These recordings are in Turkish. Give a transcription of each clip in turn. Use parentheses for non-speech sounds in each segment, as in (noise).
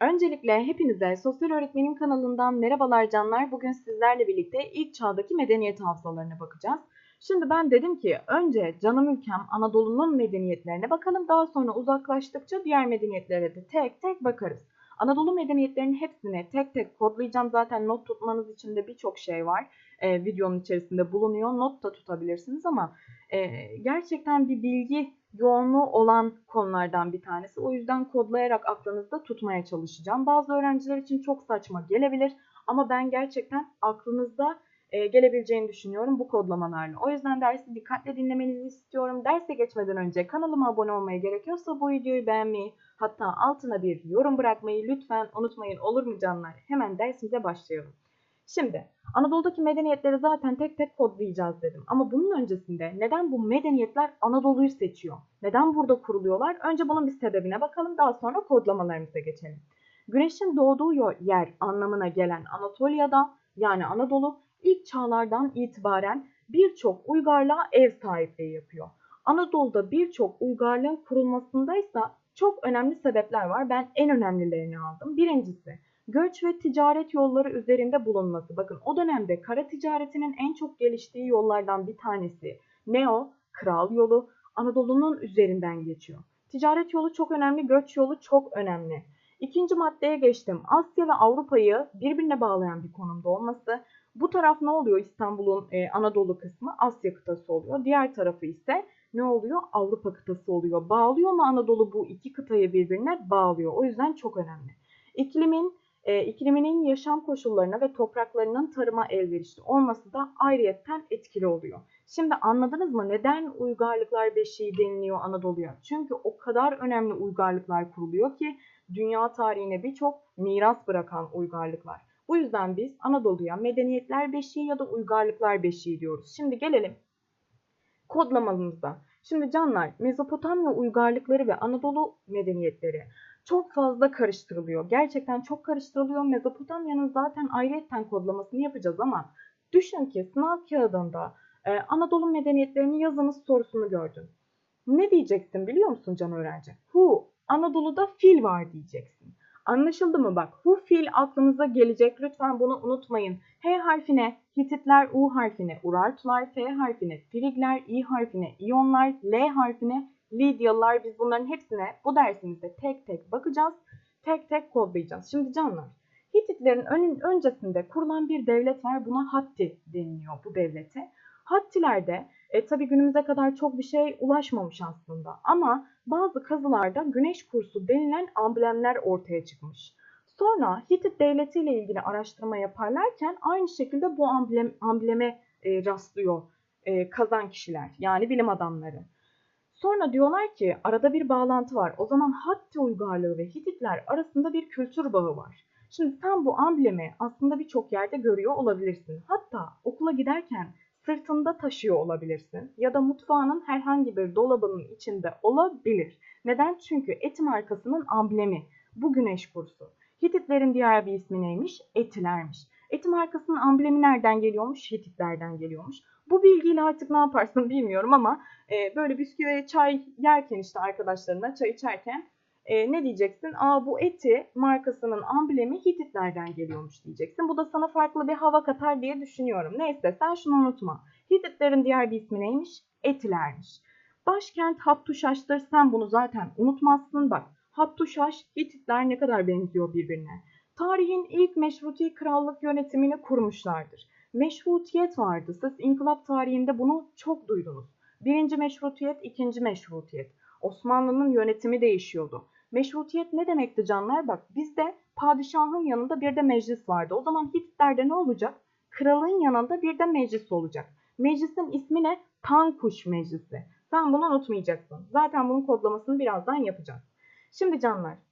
Öncelikle hepinize Sosyal Öğretmenim kanalından merhabalar canlar. Bugün sizlerle birlikte ilk çağdaki medeniyet hafızalarına bakacağız. Şimdi ben dedim ki önce canım ülkem Anadolu'nun medeniyetlerine bakalım. Daha sonra uzaklaştıkça diğer medeniyetlere de tek tek bakarız. Anadolu medeniyetlerinin hepsini tek tek kodlayacağım. Zaten not tutmanız için de birçok şey var. Ee, videonun içerisinde bulunuyor. Not da tutabilirsiniz ama e, gerçekten bir bilgi yoğunluğu olan konulardan bir tanesi. O yüzden kodlayarak aklınızda tutmaya çalışacağım. Bazı öğrenciler için çok saçma gelebilir ama ben gerçekten aklınızda e, gelebileceğini düşünüyorum bu kodlamalarla. O yüzden dersi dikkatle dinlemenizi istiyorum. Derse geçmeden önce kanalıma abone olmayı gerekiyorsa bu videoyu beğenmeyi hatta altına bir yorum bırakmayı lütfen unutmayın olur mu canlar? Hemen dersimize başlayalım. Şimdi Anadolu'daki medeniyetleri zaten tek tek kodlayacağız dedim. Ama bunun öncesinde neden bu medeniyetler Anadolu'yu seçiyor? Neden burada kuruluyorlar? Önce bunun bir sebebine bakalım daha sonra kodlamalarımıza geçelim. Güneşin doğduğu yer anlamına gelen Anatolia'da yani Anadolu ilk çağlardan itibaren birçok uygarlığa ev sahipliği yapıyor. Anadolu'da birçok uygarlığın kurulmasındaysa çok önemli sebepler var. Ben en önemlilerini aldım. Birincisi göç ve ticaret yolları üzerinde bulunması. Bakın o dönemde kara ticaretinin en çok geliştiği yollardan bir tanesi ne o? Kral yolu Anadolu'nun üzerinden geçiyor. Ticaret yolu çok önemli, göç yolu çok önemli. İkinci maddeye geçtim. Asya ve Avrupa'yı birbirine bağlayan bir konumda olması. Bu taraf ne oluyor? İstanbul'un e, Anadolu kısmı Asya kıtası oluyor. Diğer tarafı ise ne oluyor? Avrupa kıtası oluyor. Bağlıyor mu Anadolu bu iki kıtayı birbirine? Bağlıyor. O yüzden çok önemli. İklimin e, ikliminin yaşam koşullarına ve topraklarının tarıma elverişli olması da ayrıyetten etkili oluyor. Şimdi anladınız mı neden uygarlıklar beşiği deniliyor Anadolu'ya? Çünkü o kadar önemli uygarlıklar kuruluyor ki dünya tarihine birçok miras bırakan uygarlıklar. Bu yüzden biz Anadolu'ya medeniyetler beşiği ya da uygarlıklar beşiği diyoruz. Şimdi gelelim kodlamamızda. Şimdi canlar Mezopotamya uygarlıkları ve Anadolu medeniyetleri çok fazla karıştırılıyor. Gerçekten çok karıştırılıyor. Mezopotamya'nın zaten ayrıyetten kodlamasını yapacağız ama düşün ki sınav kağıdında e, Anadolu medeniyetlerini yazınız sorusunu gördün. Ne diyeceksin biliyor musun can öğrenci? Hu, Anadolu'da fil var diyeceksin. Anlaşıldı mı bak? Hu fil aklınıza gelecek. Lütfen bunu unutmayın. H harfine Hititler, U harfine Urartular, F harfine Frigler, I harfine İyonlar, L harfine Lidyalılar biz bunların hepsine bu dersimizde tek tek bakacağız. Tek tek kodlayacağız. Şimdi canlar Hititlerin ön, öncesinde kurulan bir devlet var. Buna Hatti deniliyor bu devlete. Hattilerde e, tabi günümüze kadar çok bir şey ulaşmamış aslında. Ama bazı kazılarda güneş kursu denilen amblemler ortaya çıkmış. Sonra Hitit devleti ile ilgili araştırma yaparlarken aynı şekilde bu amblem, ambleme e, rastlıyor e, kazan kişiler yani bilim adamları. Sonra diyorlar ki arada bir bağlantı var. O zaman Hatti uygarlığı ve Hititler arasında bir kültür bağı var. Şimdi sen bu amblemi aslında birçok yerde görüyor olabilirsin. Hatta okula giderken sırtında taşıyor olabilirsin ya da mutfağının herhangi bir dolabının içinde olabilir. Neden? Çünkü et markasının amblemi bu güneş kursu. Hititlerin diğer bir ismi neymiş? Etilermiş. Eti markasının amblemi nereden geliyormuş? Hititlerden geliyormuş. Bu bilgiyle artık ne yaparsın (laughs) bilmiyorum ama e, böyle bisküvi çay yerken işte arkadaşlarına çay içerken e, ne diyeceksin? Aa bu eti markasının amblemi Hititlerden geliyormuş diyeceksin. Bu da sana farklı bir hava katar diye düşünüyorum. Neyse sen şunu unutma. Hititlerin diğer bir ismi neymiş? Etilermiş. Başkent Hattuşaş'tır. Sen bunu zaten unutmazsın. Bak Hattuşaş, Hititler ne kadar benziyor birbirine. Tarihin ilk meşruti krallık yönetimini kurmuşlardır. Meşrutiyet vardı. Siz inkılap tarihinde bunu çok duydunuz. Birinci meşrutiyet, ikinci meşrutiyet. Osmanlı'nın yönetimi değişiyordu. Meşrutiyet ne demekti canlar? Bak bizde padişahın yanında bir de meclis vardı. O zaman Hititlerde ne olacak? Kralın yanında bir de meclis olacak. Meclisin ismi ne? Tankuş Meclisi. Sen bunu unutmayacaksın. Zaten bunun kodlamasını birazdan yapacağız. Şimdi canlar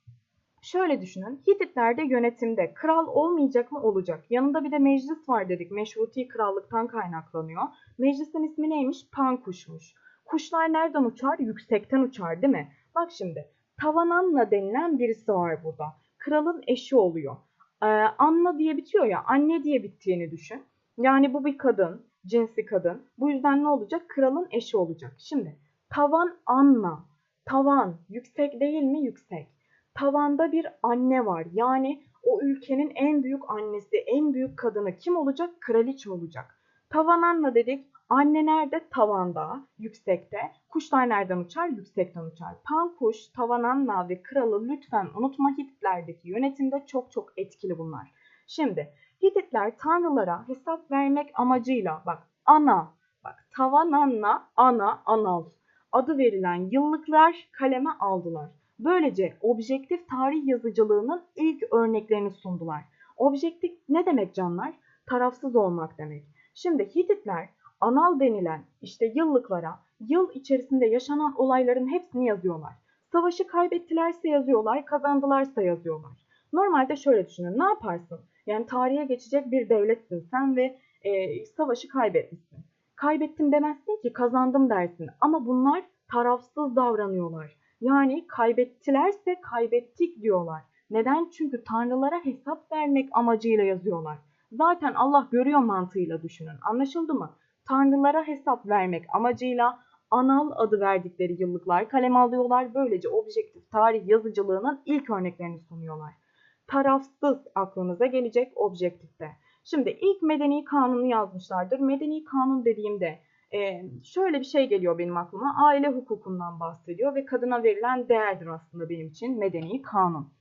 Şöyle düşünün. Hititlerde yönetimde kral olmayacak mı olacak. Yanında bir de meclis var dedik. Meşruti krallıktan kaynaklanıyor. Meclisin ismi neymiş? Pankuşmuş. Kuşlar nereden uçar? Yüksekten uçar değil mi? Bak şimdi. Tavananla denilen birisi var burada. Kralın eşi oluyor. Ee, Anna diye bitiyor ya. Anne diye bittiğini düşün. Yani bu bir kadın. Cinsi kadın. Bu yüzden ne olacak? Kralın eşi olacak. Şimdi tavan Anna. Tavan yüksek değil mi? Yüksek. Tavanda bir anne var. Yani o ülkenin en büyük annesi, en büyük kadını kim olacak? Kraliçe olacak. Tavananna dedik. Anne nerede? Tavanda, yüksekte. Kuşlar nereden uçar? Yüksekten uçar. Pankuş, Tavananna ve kralı lütfen unutma Hititlerdeki yönetimde çok çok etkili bunlar. Şimdi Hititler tanrılara hesap vermek amacıyla bak ana, bak Tavananna, ana, anal adı verilen yıllıklar kaleme aldılar. Böylece objektif tarih yazıcılığının ilk örneklerini sundular. Objektif ne demek canlar? Tarafsız olmak demek. Şimdi Hititler anal denilen işte yıllıklara yıl içerisinde yaşanan olayların hepsini yazıyorlar. Savaşı kaybettilerse yazıyorlar, kazandılarsa yazıyorlar. Normalde şöyle düşünün, ne yaparsın? Yani tarihe geçecek bir devletsin sen ve e, savaşı kaybetmişsin. Kaybettim demezsin ki kazandım dersin ama bunlar tarafsız davranıyorlar. Yani kaybettilerse kaybettik diyorlar. Neden? Çünkü tanrılara hesap vermek amacıyla yazıyorlar. Zaten Allah görüyor mantığıyla düşünün. Anlaşıldı mı? Tanrılara hesap vermek amacıyla anal adı verdikleri yıllıklar kaleme alıyorlar. Böylece objektif tarih yazıcılığının ilk örneklerini sunuyorlar. Tarafsız aklınıza gelecek objektifte. Şimdi ilk medeni kanunu yazmışlardır. Medeni kanun dediğimde şöyle bir şey geliyor benim aklıma. Aile hukukundan bahsediyor ve kadına verilen değerdir aslında benim için medeni kanun.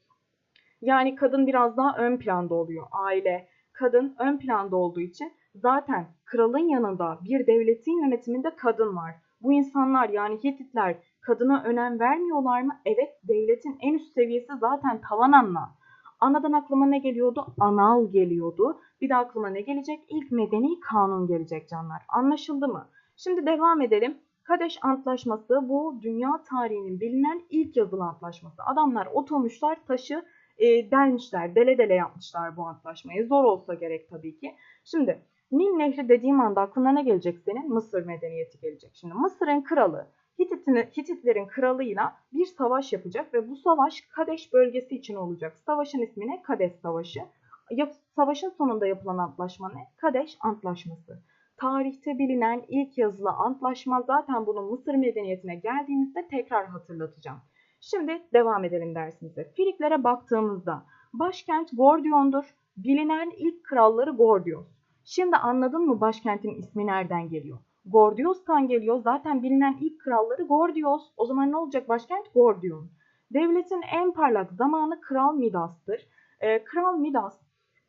Yani kadın biraz daha ön planda oluyor. Aile, kadın ön planda olduğu için zaten kralın yanında bir devletin yönetiminde kadın var. Bu insanlar yani Hititler kadına önem vermiyorlar mı? Evet devletin en üst seviyesi zaten tavananla. Anadan aklıma ne geliyordu? Anal geliyordu. Bir de aklıma ne gelecek? İlk medeni kanun gelecek canlar. Anlaşıldı mı? Şimdi devam edelim. Kadeş Antlaşması bu dünya tarihinin bilinen ilk yazılı antlaşması. Adamlar oturmuşlar taşı e, delmişler, dele dele yapmışlar bu antlaşmayı. Zor olsa gerek tabii ki. Şimdi Nil Nehri dediğim anda aklına ne gelecek senin? Mısır medeniyeti gelecek. Şimdi Mısır'ın kralı Hititlerin kralıyla bir savaş yapacak ve bu savaş Kadeş bölgesi için olacak. Savaşın ismi ne? Kadeş Savaşı. Savaşın sonunda yapılan antlaşma ne? Kadeş Antlaşması. Tarihte bilinen ilk yazılı antlaşma zaten bunu Mısır medeniyetine geldiğimizde tekrar hatırlatacağım. Şimdi devam edelim dersimize. Filiklere baktığımızda başkent Gordion'dur. Bilinen ilk kralları Gordios. Şimdi anladın mı başkentin ismi nereden geliyor? Gordios'tan geliyor. Zaten bilinen ilk kralları Gordios. O zaman ne olacak başkent? Gordion. Devletin en parlak zamanı Kral Midas'tır. Ee, Kral Midas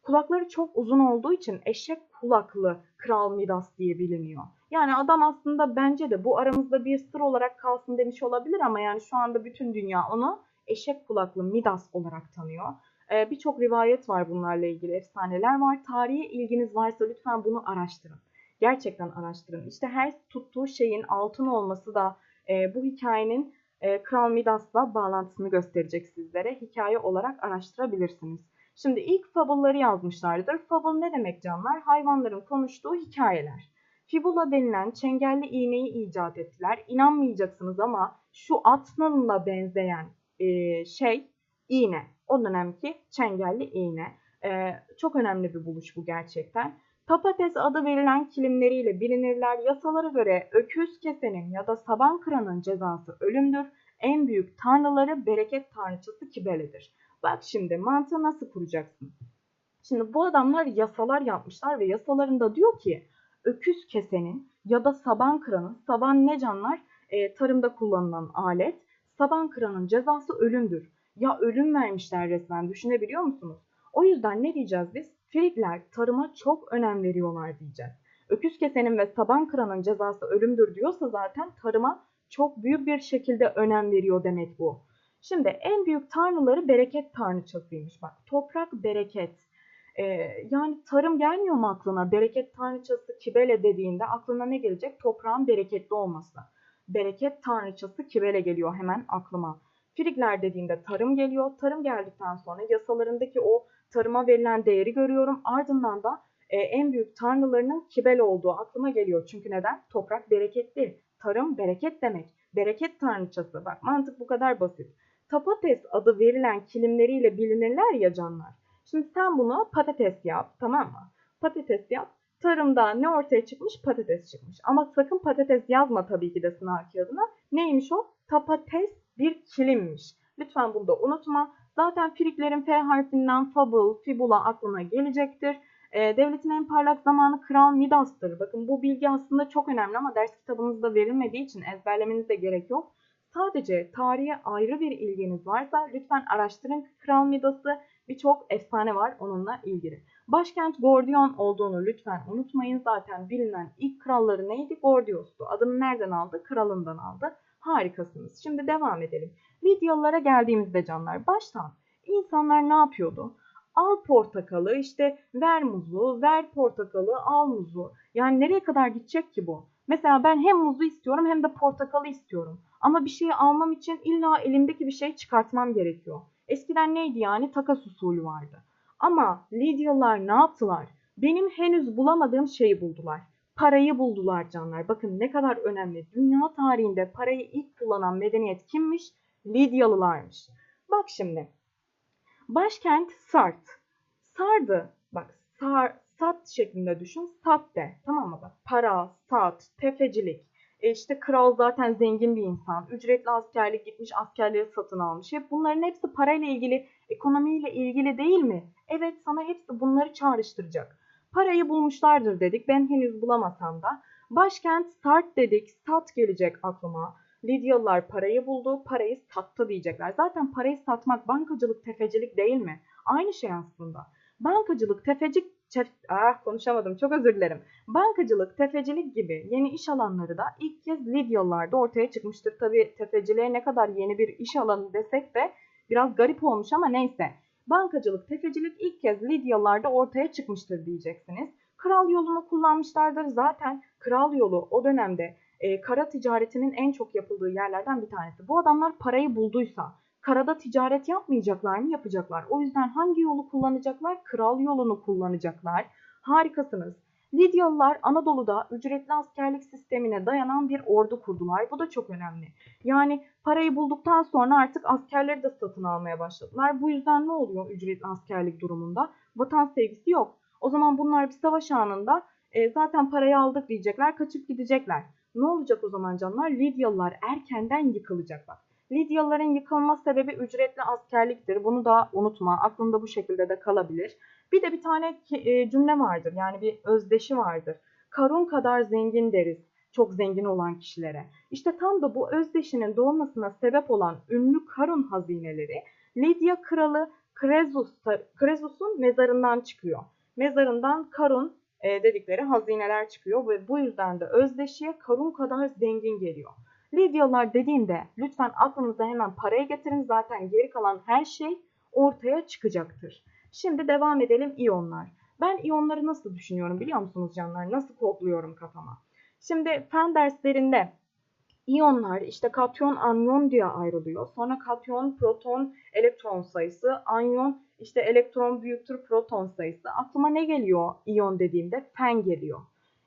kulakları çok uzun olduğu için eşek kulaklı Kral Midas diye biliniyor. Yani adam aslında bence de bu aramızda bir sır olarak kalsın demiş olabilir ama yani şu anda bütün dünya onu eşek kulaklı Midas olarak tanıyor. Ee, Birçok rivayet var bunlarla ilgili, efsaneler var. Tarihe ilginiz varsa lütfen bunu araştırın. Gerçekten araştırın. İşte her tuttuğu şeyin altın olması da e, bu hikayenin e, Kral Midas'la bağlantısını gösterecek sizlere. Hikaye olarak araştırabilirsiniz. Şimdi ilk fabulları yazmışlardır. Fabul ne demek canlar? Hayvanların konuştuğu hikayeler. Fibula denilen çengelli iğneyi icat ettiler. İnanmayacaksınız ama şu atnınla benzeyen e, şey iğne. O dönemki çengelli iğne. E, çok önemli bir buluş bu gerçekten. Tapates adı verilen kilimleriyle bilinirler. Yasalara göre öküz kesenin ya da saban kıranın cezası ölümdür. En büyük tanrıları bereket tanrıçası Kibele'dir. Bak şimdi mantığı nasıl kuracaksın? Şimdi bu adamlar yasalar yapmışlar ve yasalarında diyor ki öküz kesenin ya da saban kıranın, saban ne canlar? E, tarımda kullanılan alet. Saban kıranın cezası ölümdür. Ya ölüm vermişler resmen düşünebiliyor musunuz? O yüzden ne diyeceğiz biz? Frikler tarıma çok önem veriyorlar diyeceğiz. Öküz kesenin ve saban kıranın cezası ölümdür diyorsa zaten tarıma çok büyük bir şekilde önem veriyor demek bu. Şimdi en büyük tanrıları bereket tanrıçasıymış. Bak toprak bereket. Ee, yani tarım gelmiyor mu aklına? Bereket tanrıçası Kibele dediğinde aklına ne gelecek? Toprağın bereketli olması. Bereket tanrıçası Kibele geliyor hemen aklıma. Frigler dediğinde tarım geliyor. Tarım geldikten sonra yasalarındaki o tarıma verilen değeri görüyorum. Ardından da e, en büyük tanrılarının Kibel olduğu aklıma geliyor. Çünkü neden? Toprak bereketli. Tarım bereket demek. Bereket tanrıçası. Bak mantık bu kadar basit. Tapates adı verilen kilimleriyle bilinirler ya canlar. Şimdi sen bunu patates yap tamam mı? Patates yap. Tarımda ne ortaya çıkmış? Patates çıkmış. Ama sakın patates yazma tabii ki de sınav kağıdına. Neymiş o? Tapates bir kilimmiş. Lütfen bunu da unutma. Zaten Friklerin F harfinden fable, fibula aklına gelecektir. E, devletin en parlak zamanı Kral Midas'tır. Bakın bu bilgi aslında çok önemli ama ders kitabınızda verilmediği için ezberlemenize gerek yok. Sadece tarihe ayrı bir ilginiz varsa lütfen araştırın Kral Midas'ı. Birçok efsane var onunla ilgili. Başkent Gordion olduğunu lütfen unutmayın. Zaten bilinen ilk kralları neydi? Gordios'tu. Adını nereden aldı? Kralından aldı. Harikasınız. Şimdi devam edelim. Lidyalılara geldiğimizde canlar baştan insanlar ne yapıyordu? Al portakalı, işte ver muzu, ver portakalı, al muzu. Yani nereye kadar gidecek ki bu? Mesela ben hem muzu istiyorum hem de portakalı istiyorum. Ama bir şeyi almam için illa elimdeki bir şey çıkartmam gerekiyor. Eskiden neydi yani? Takas usulü vardı. Ama Lidyalılar ne yaptılar? Benim henüz bulamadığım şeyi buldular. Parayı buldular canlar. Bakın ne kadar önemli. Dünya tarihinde parayı ilk kullanan medeniyet kimmiş? Lidyalılarmış. Bak şimdi. Başkent Sart. Sardı. Bak sar, sat şeklinde düşün. Sat de. Tamam mı? Bak para, sat, tefecilik. E işte kral zaten zengin bir insan. Ücretli askerlik gitmiş askerleri satın almış. Hep bunların hepsi parayla ilgili, ekonomiyle ilgili değil mi? Evet sana hepsi bunları çağrıştıracak. Parayı bulmuşlardır dedik. Ben henüz bulamasam da. Başkent Start dedik. Stat gelecek aklıma. Lidyalılar parayı buldu, parayı sattı diyecekler. Zaten parayı satmak bankacılık, tefecilik değil mi? Aynı şey aslında. Bankacılık, tefecilik, ah konuşamadım çok özür dilerim. Bankacılık, tefecilik gibi yeni iş alanları da ilk kez Lidyalılarda ortaya çıkmıştır. Tabi tefeciliğe ne kadar yeni bir iş alanı desek de biraz garip olmuş ama neyse. Bankacılık, tefecilik ilk kez Lidyalılarda ortaya çıkmıştır diyeceksiniz. Kral yolunu kullanmışlardır. Zaten kral yolu o dönemde e, kara ticaretinin en çok yapıldığı yerlerden bir tanesi. Bu adamlar parayı bulduysa karada ticaret yapmayacaklar mı? Yapacaklar. O yüzden hangi yolu kullanacaklar? Kral yolunu kullanacaklar. Harikasınız. Lidyalılar Anadolu'da ücretli askerlik sistemine dayanan bir ordu kurdular. Bu da çok önemli. Yani parayı bulduktan sonra artık askerleri de satın almaya başladılar. Bu yüzden ne oluyor ücretli askerlik durumunda? Vatan sevgisi yok. O zaman bunlar bir savaş anında e, zaten parayı aldık diyecekler, kaçıp gidecekler. Ne olacak o zaman canlar? Lidyalılar erkenden yıkılacak bak. Lidyalıların yıkılma sebebi ücretli askerliktir. Bunu da unutma. Aklında bu şekilde de kalabilir. Bir de bir tane e, cümle vardır. Yani bir özdeşi vardır. Karun kadar zengin deriz çok zengin olan kişilere. İşte tam da bu özdeşinin doğmasına sebep olan ünlü Karun hazineleri Lidya kralı Krezus, Krezus'un mezarından çıkıyor. Mezarından Karun e, dedikleri hazineler çıkıyor ve bu yüzden de özdeşiye Karun kadar zengin geliyor. Lidyalılar dediğimde lütfen aklınıza hemen paraya getirin zaten geri kalan her şey ortaya çıkacaktır. Şimdi devam edelim iyonlar. Ben iyonları nasıl düşünüyorum biliyor musunuz canlar? Nasıl kodluyorum kafama? Şimdi fen derslerinde iyonlar işte katyon anyon diye ayrılıyor. Sonra katyon, proton, elektron sayısı, anyon işte elektron büyüktür proton sayısı. Aklıma ne geliyor iyon dediğimde? Fen geliyor.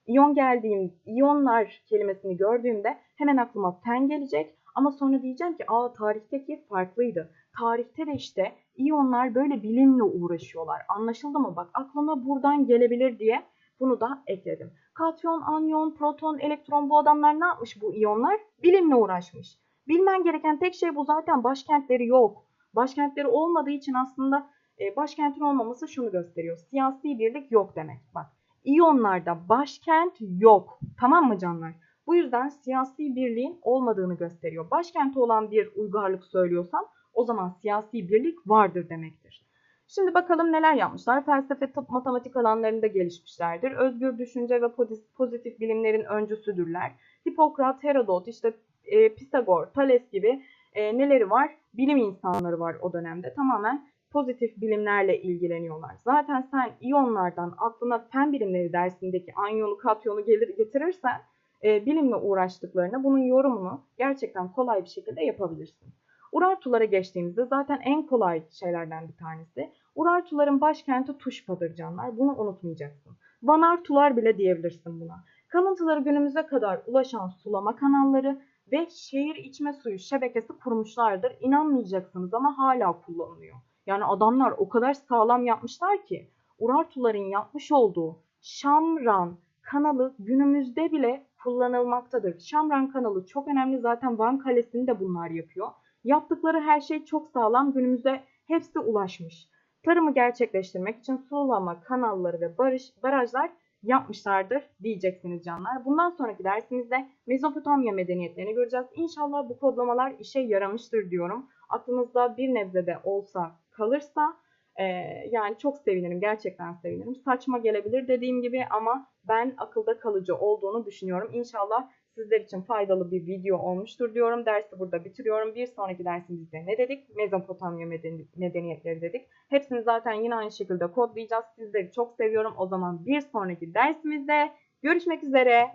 İyon geldiğim, iyonlar kelimesini gördüğümde hemen aklıma fen gelecek. Ama sonra diyeceğim ki aa tarihteki farklıydı. Tarihte de işte iyonlar böyle bilimle uğraşıyorlar. Anlaşıldı mı? Bak aklıma buradan gelebilir diye bunu da ekledim. Katyon, anyon, proton, elektron bu adamlar ne yapmış bu iyonlar? Bilimle uğraşmış. Bilmen gereken tek şey bu zaten başkentleri yok. Başkentleri olmadığı için aslında e, başkentin olmaması şunu gösteriyor. Siyasi birlik yok demek. Bak iyonlarda başkent yok. Tamam mı canlar? Bu yüzden siyasi birliğin olmadığını gösteriyor. Başkenti olan bir uygarlık söylüyorsam o zaman siyasi birlik vardır demektir. Şimdi bakalım neler yapmışlar. Felsefe, tıp, matematik alanlarında gelişmişlerdir. Özgür düşünce ve pozitif bilimlerin öncüsüdürler. Hipokrat, Herodot, işte e, Pisagor, Thales gibi e, neleri var? Bilim insanları var o dönemde. Tamamen pozitif bilimlerle ilgileniyorlar. Zaten sen iyonlardan aklına fen bilimleri dersindeki anyonu, katyonu gelir getirirsen e, bilimle uğraştıklarını, bunun yorumunu gerçekten kolay bir şekilde yapabilirsin. Urartulara geçtiğimizde zaten en kolay şeylerden bir tanesi. Urartuların başkenti Tuşpa'dır canlar. Bunu unutmayacaksın. Vanartular bile diyebilirsin buna. Kalıntıları günümüze kadar ulaşan sulama kanalları ve şehir içme suyu şebekesi kurmuşlardır. İnanmayacaksınız ama hala kullanılıyor. Yani adamlar o kadar sağlam yapmışlar ki Urartuların yapmış olduğu Şamran kanalı günümüzde bile kullanılmaktadır. Şamran kanalı çok önemli zaten Van Kalesi'ni de bunlar yapıyor. Yaptıkları her şey çok sağlam. Günümüzde hepsi ulaşmış. Tarımı gerçekleştirmek için sulama kanalları ve barış, barajlar yapmışlardır diyeceksiniz canlar. Bundan sonraki dersimizde Mezopotamya medeniyetlerini göreceğiz. İnşallah bu kodlamalar işe yaramıştır diyorum. Aklınızda bir nebze de olsa kalırsa e, yani çok sevinirim. Gerçekten sevinirim. Saçma gelebilir dediğim gibi ama ben akılda kalıcı olduğunu düşünüyorum. İnşallah sizler için faydalı bir video olmuştur diyorum. Dersi burada bitiriyorum. Bir sonraki dersimizde ne dedik? Mezopotamya medeni- medeniyetleri dedik. Hepsini zaten yine aynı şekilde kodlayacağız. Sizleri çok seviyorum. O zaman bir sonraki dersimizde görüşmek üzere.